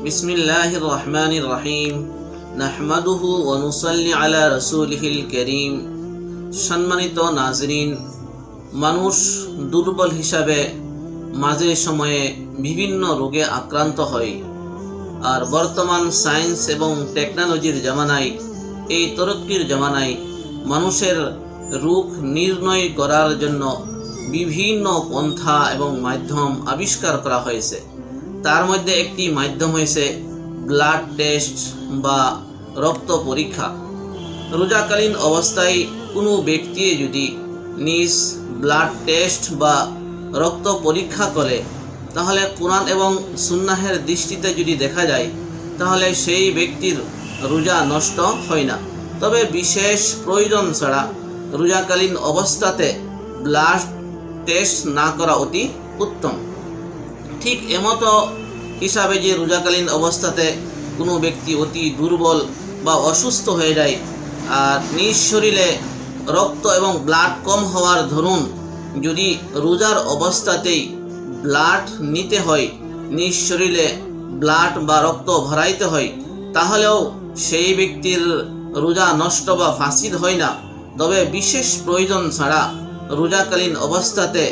بسم الله الرحمن الرحيم نحمده ونصلي على رسوله الكريم সম্মানিত নাজরিন মানুষ দুর্বল হিসাবে মাঝে সময়ে বিভিন্ন রোগে আক্রান্ত হয় আর বর্তমান সায়েন্স এবং টেকনোলজির জামানায় এই তরক্কির জামানায় মানুষের রোগ নির্ণয় করার জন্য বিভিন্ন পন্থা এবং মাধ্যম আবিষ্কার করা হয়েছে তার মধ্যে একটি মাধ্যম হয়েছে ব্লাড টেস্ট বা রক্ত পরীক্ষা। রোজাকালীন অবস্থায় কোনো ব্যক্তি যদি নিজ ব্লাড টেস্ট বা রক্ত পরীক্ষা করে, তাহলে কোরআন এবং সুন্নাহের দৃষ্টিতে যদি দেখা যায়, তাহলে সেই ব্যক্তির রোজা নষ্ট হয় না। তবে বিশেষ প্রয়োজন ছাড়া রোজাকালীন অবস্থাতে ব্লাড টেস্ট না করা অতি উত্তম। ঠিক এমতো হিসাবে যে রোজাকালীন অবস্থাতে কোনো ব্যক্তি অতি দুর্বল বা অসুস্থ হয়ে যায়, আর নিজ শরীরে রক্ত এবং ব্লাড কম হওয়ার ধরুন, যদি রোজার অবস্থাতেই ব্লাড নিতে হয়, নিজ শরীরে ব্লাড বা রক্ত ভরাইতে হয়, তাহলেও সেই ব্যক্তির রোজা নষ্ট বা ফাঁসিদ হয় না। তবে বিশেষ প্রয়োজন ছাড়া রোজাকালীন অবস্থাতে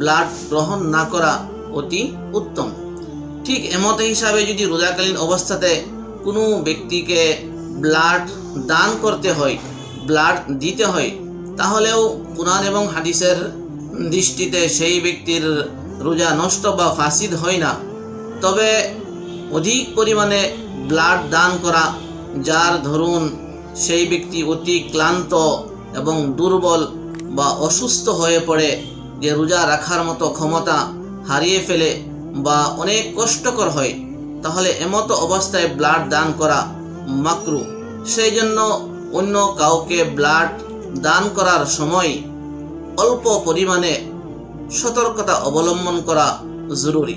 ব্লাড গ্রহণ না করা অতি উত্তম। ঠিক এমত হিসাবে যদি রোজাকালীন অবস্থাতে কোনো ব্যক্তিকে ব্লাড দান করতে হয়, ব্লাড দিতে হয়, তাহলেও কোরআন এবং হাদিসের দৃষ্টিতে সেই ব্যক্তির রোজা নষ্ট বা ফাসিদ হয় না। তবে অধিক পরিমাণে ব্লাড দান করা, যার ধরুন সেই ব্যক্তি অতি ক্লান্ত এবং দুর্বল বা অসুস্থ হয়ে পড়ে, যে রোজা রাখার মতো ক্ষমতা হারিয়ে ফেলে বা অনেক কষ্টকর হয়, তাহলে এমতো অবস্থায় ব্লাড দান করা মাকরু। সেই জন্য অন্য কাউকে ব্লাড দান করার সময় অল্প পরিমাণে সতর্কতা অবলম্বন করা জরুরি।